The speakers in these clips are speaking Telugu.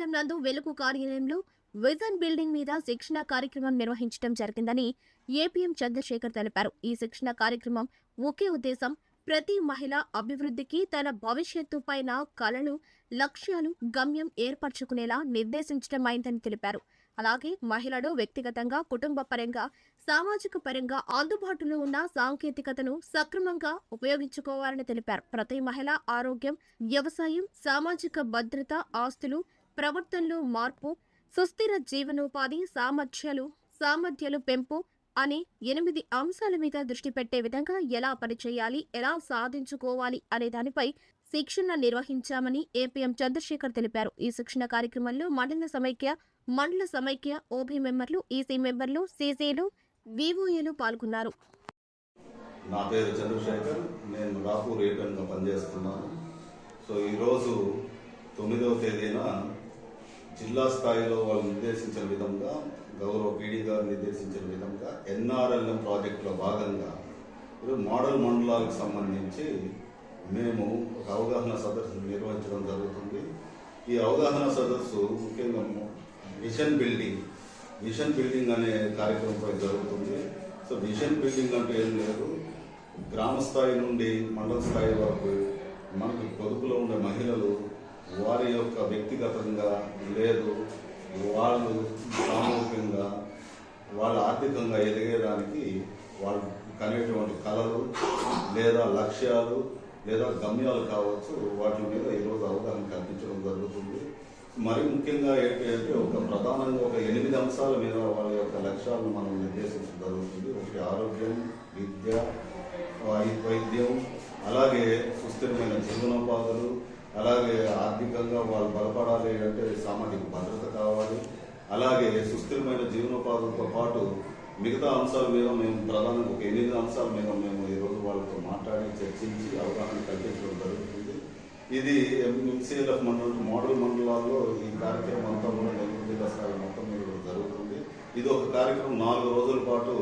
మండలం నందు వెలుగు కార్యాలయంలో విజన్ బిల్డింగ్ మీద శిక్షణ కార్యక్రమం నిర్వహించడం జరిగిందని ఏపీఎం చంద్రశేఖర్ తెలిపారు. ఈ శిక్షణ కార్యక్రమం ఒకే ఉద్దేశం ప్రతి మహిళ అభివృద్ధికి తన భవిష్యత్తు పైన కళలు లక్ష్యాలు గమ్యం ఏర్పరచుకునేలా నిర్దేశించడం అయిందని తెలిపారు. అలాగే మహిళలు వ్యక్తిగతంగా కుటుంబ పరంగా సామాజిక పరంగా అందుబాటులో ఉన్న సాంకేతికతను సక్రమంగా ఉపయోగించుకోవాలని తెలిపారు. ప్రతి మహిళ ఆరోగ్యం వ్యవసాయం సామాజిక భద్రత ఆస్తులు ప్రవర్తనలో మార్పు సుస్థిర జీవనోపాధి సామర్థ్యాలు సామర్థ్యాలు పెంపు అనే ఎనిమిది అంశాల మీద దృష్టి పెట్టే విధంగా ఎలా పనిచేయాలి ఎలా సాధించుకోవాలి అనే దానిపై శిక్షణ నిర్వహించామని ఏపీఎం చంద్రశేఖర్ తెలిపారు. ఈ శిక్షణ కార్యక్రమంలో మండల సమైక్య మండల సమైక్య ఓబీ మెంబర్లు ఈసీ మెంబర్లు సీసీలు వివోఏలు పాల్గొన్నారు. నా పేరు చంద్రశేఖర్ నేను రాపూర్ ఏటన్గా పనిచేస్తున్నాను. సో ఈరోజు తొమ్మిదవ తేదీన జిల్లా స్థాయిలో వాళ్ళు నిర్దేశించిన విధంగా గౌరవ పీడీ గారు నిర్దేశించిన విధంగా ఎన్ఆర్ఎల్ఎం ప్రాజెక్టులో భాగంగా మోడల్ మండలాలకు సంబంధించి మేము ఒక అవగాహన సదస్సు నిర్వహించడం జరుగుతుంది. ఈ అవగాహన సదస్సు ముఖ్యంగా మిషన్ బిల్డింగ్ మిషన్ బిల్డింగ్ అనే కార్యక్రమంపై జరుగుతుంది. సో మిషన్ బిల్డింగ్ అంటే ఏం లేదు. గ్రామ స్థాయి నుండి మండల స్థాయి వరకు మనకు పొదుపులో ఉండే మహిళలు వారి యొక్క వ్యక్తిగతంగా లేదు వాళ్ళు సామూహికంగా వాళ్ళ ఆర్థికంగా ఎదిగేదానికి వాళ్ళు కనేటువంటి కళలు లేదా లక్ష్యాలు లేదా గమ్యాలు కావచ్చు వాటి మీద ఈరోజు అవగాహన కల్పించడం జరుగుతుంది. మరి ముఖ్యంగా ఏంటి అంటే ఒక ప్రధానంగా ఒక ఎనిమిది అంశాల మీద వాళ్ళ యొక్క లక్ష్యాలను మనం నిర్దేశించడం జరుగుతుంది. ఒకటి ఆరోగ్యం విద్య వైద్యం అలాగే సుస్థిరమైన జీవనోపాధులు అలాగే ఆర్థికంగా వాళ్ళు బలపడాలి అంటే సామాజిక భద్రత కావాలి. అలాగే సుస్థిరమైన జీవనోపాధులతో పాటు మిగతా అంశాల మీద మేము ప్రధానంగా ఒక ఎనిమిది అంశాల మీద మేము ఈరోజు వాళ్ళతో మాట్లాడి చర్చించి అవగాహన కల్పించడం జరుగుతుంది. ఇది ఎంసీఎల్ఎఫ్ మండల మోడల్ మండలాల్లో ఈ కార్యక్రమం అంతా కూడా నెల్లూరు జిల్లా స్థాయి మొత్తం మీద జరుగుతుంది. ఇది ఒక కార్యక్రమం నాలుగు రోజుల పాటు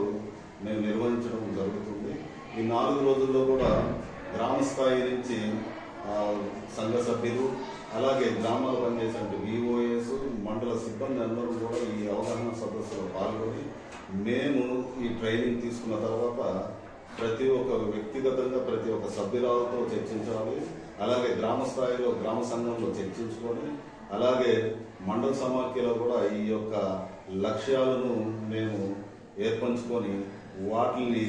మేము నిర్వహించడం జరుగుతుంది. ఈ నాలుగు రోజుల్లో కూడా గ్రామ స్థాయి నుంచి సంఘ సభ్యులు అలాగే గ్రామాలు పనిచేసే విఓఎస్ మండల సిబ్బంది అందరూ కూడా ఈ అవగాహన సదస్సులో పాల్గొని మేము ఈ ట్రైనింగ్ తీసుకున్న తర్వాత ప్రతి ఒక్క వ్యక్తిగతంగా ప్రతి ఒక్క సభ్యురాలతో చర్చించాలి. అలాగే గ్రామ స్థాయిలో గ్రామ సంఘంలో చర్చించుకొని అలాగే మండల సమాఖ్యలో కూడా ఈ యొక్క లక్ష్యాలను మేము ఏర్పంచుకొని వాటిని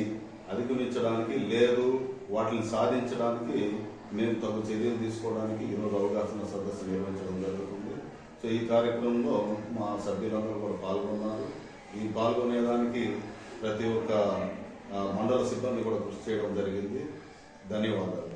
అధిగమించడానికి లేదు వాటిని సాధించడానికి మేము తగు చర్యలు తీసుకోవడానికి ఈరోజు అవగాహన సదస్సు నిర్వహించడం జరుగుతుంది. సో ఈ కార్యక్రమంలో మా సభ్యులందరూ కూడా పాల్గొన్నారు. ఈ పాల్గొనేదానికి ప్రతి ఒక్క మండల సిబ్బంది కూడా కృషి చేయడం జరిగింది. ధన్యవాదాలు.